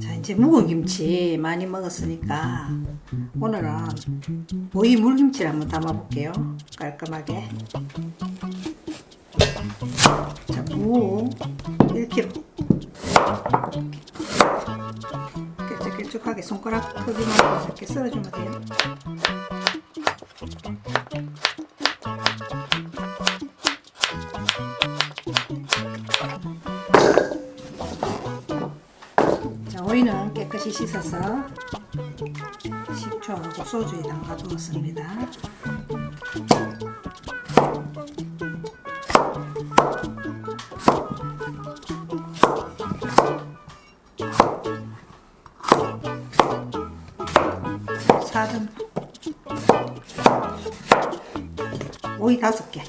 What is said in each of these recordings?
자 이제 묵은 김치 많이 먹었으니까 오늘은 오이 물김치를 한번 담아볼게요. 깔끔하게. 자무 1kg 길쭉길쭉하게 손가락 크기만 이렇게 썰어주면 돼요 오이는 깨끗이 씻어서 식초하고 소주에 담가두었습니다. 사등 오이 다섯 개.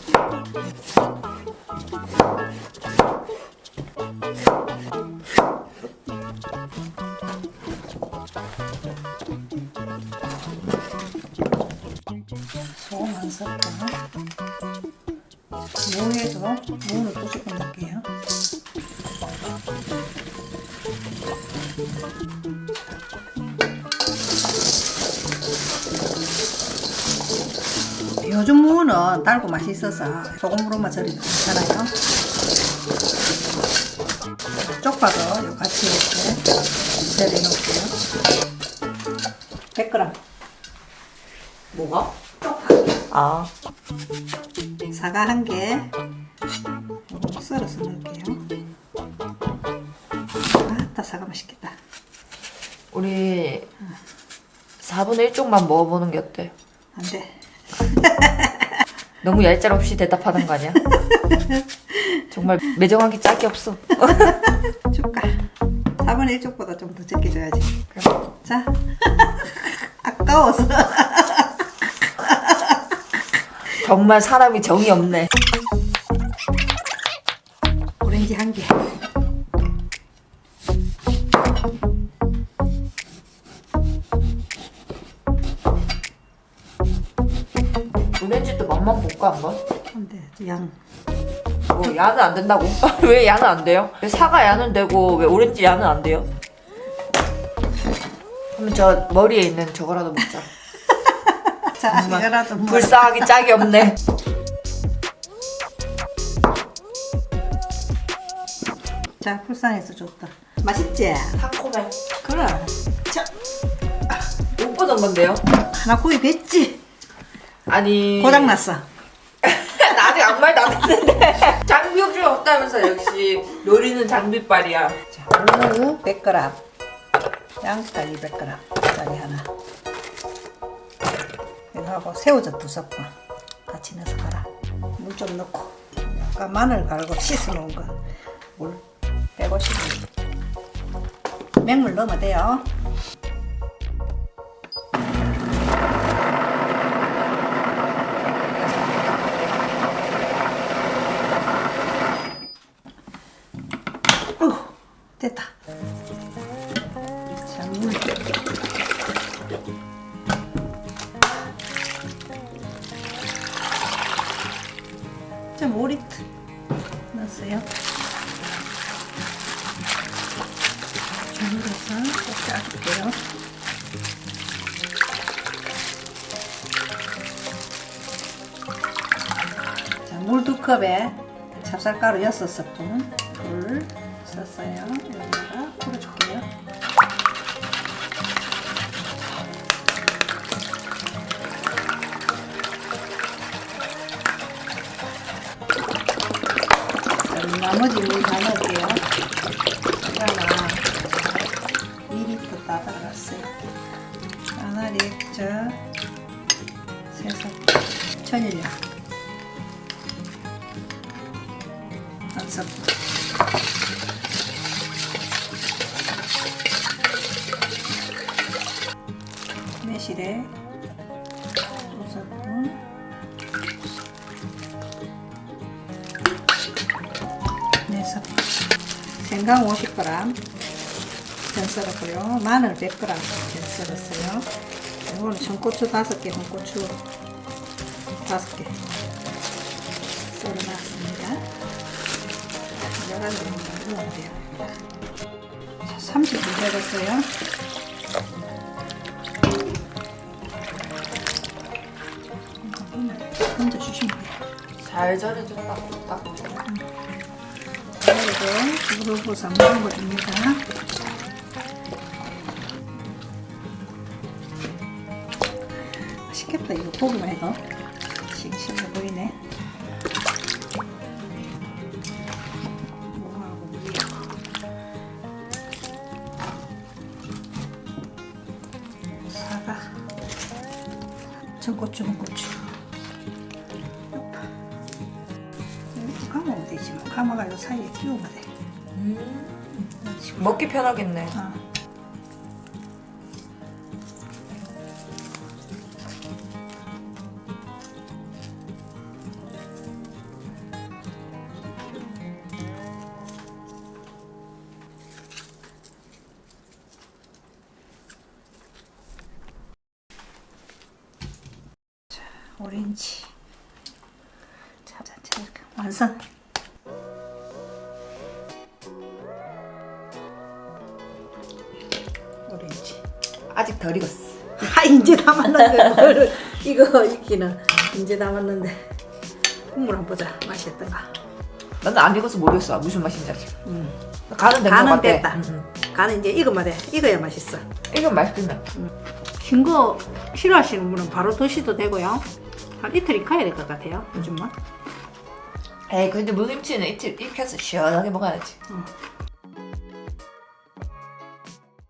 무에도 무를 또 조금 넣을게요? 요즘 무는 달고 맛있어서 소금으로만 절이도 괜찮아요. 쪽파도 같이 이렇게 절여 놓을게요. 100g 뭐가? 쪽파. 아, 사과 한 개. 썰어서 넣을게요. 아따 사과 맛있겠다. 우리 4분의 1쪽만 먹어보는 게 어때? 안 돼. 너무 얄짤 없이 대답하는 거 아니야? 정말 매정하기 짝이 없어. 줄까? 4분의 1쪽보다 좀 더 적게 줘야지. 그럼. 자. 아까워서. 정말 사람이 정이 없네. 오렌지 한 개. 오렌지도 맛만 볼까 한번? 안 돼. 양. 뭐 야는 안 된다고? 왜 야는 안 돼요? 왜 사과 야는 되고 왜 오렌지 야는 안 돼요? 그러면 저 머리에 있는 저거라도 먹자. 자, 이거라도 뭐. 불쌍하기 짝이 없네. 자, 불쌍해서 좋다. 맛있지? 타코맨. 그래. 자, 못 보던 건데요? 하나 구이 뱉지? 아니. 고장났어. 나 아직 아무 말도 안 했는데. 장비 없이 없다면서 역시 요리는 장비빨이야. 자, 무 100g, 양파 200g 짜리 하나. 하고 새우젓 두 스푼 같이 넣어서 갈아. 물 좀 넣고. 아까 마늘 갈고 씻어 놓은 거. 물 150ml. 맹물 넣으면 돼요. 됐다. 자, 5리터 넣었어요. 꼭 짜줄게요. 자, 물 두 컵에 찹쌀가루 6스푼, 불 썼어요. 리터, 세서 천일량. 한 스푼. 매실에. 네 스푼. 생강 50g 전 썰었고요. 마늘 100g 전 썰었어요. 이거는 전고추 5개, 홍고추 5개 썰어놨습니다. 여러 가지 넣으면 돼요. 자, 30분 되었어요. 먼저 주시면 돼요. 잘 절여줬다. 딱. 그리고 부어서 먹는 거입니다. 맛있겠다 이거 보기만 해도 싱싱해 보이네. 무하고 물하고 사과, 전고추, 홍고추. 이렇게 감으면 되지 뭐. 감아가지고 사이에 끼우면 돼. 음. 먹기 편하겠네. 어. 오렌지. 자, 자, 자, 이렇게 완성. 오렌지. 아직 덜 익었어. 아 이제 담았는데 뭘 이거 익기는 이제 담았는데 국물 한번 보자 맛이 어떤가 나는 안 익어서 모르겠어. 무슨 맛인지 아직. 음. 간은 된것 간은 같아. 됐다. 음, 음. 간은 이제 익으면 돼 익어야 맛있어 이건 맛있겠네. 긴거 싫어하시는 분은 바로 드셔도 되고요 한 이틀 익혀야 될 것 같아요 요즘은 에이 근데 무김치는 이틀 익혀서 시원하게 먹어야지. 음.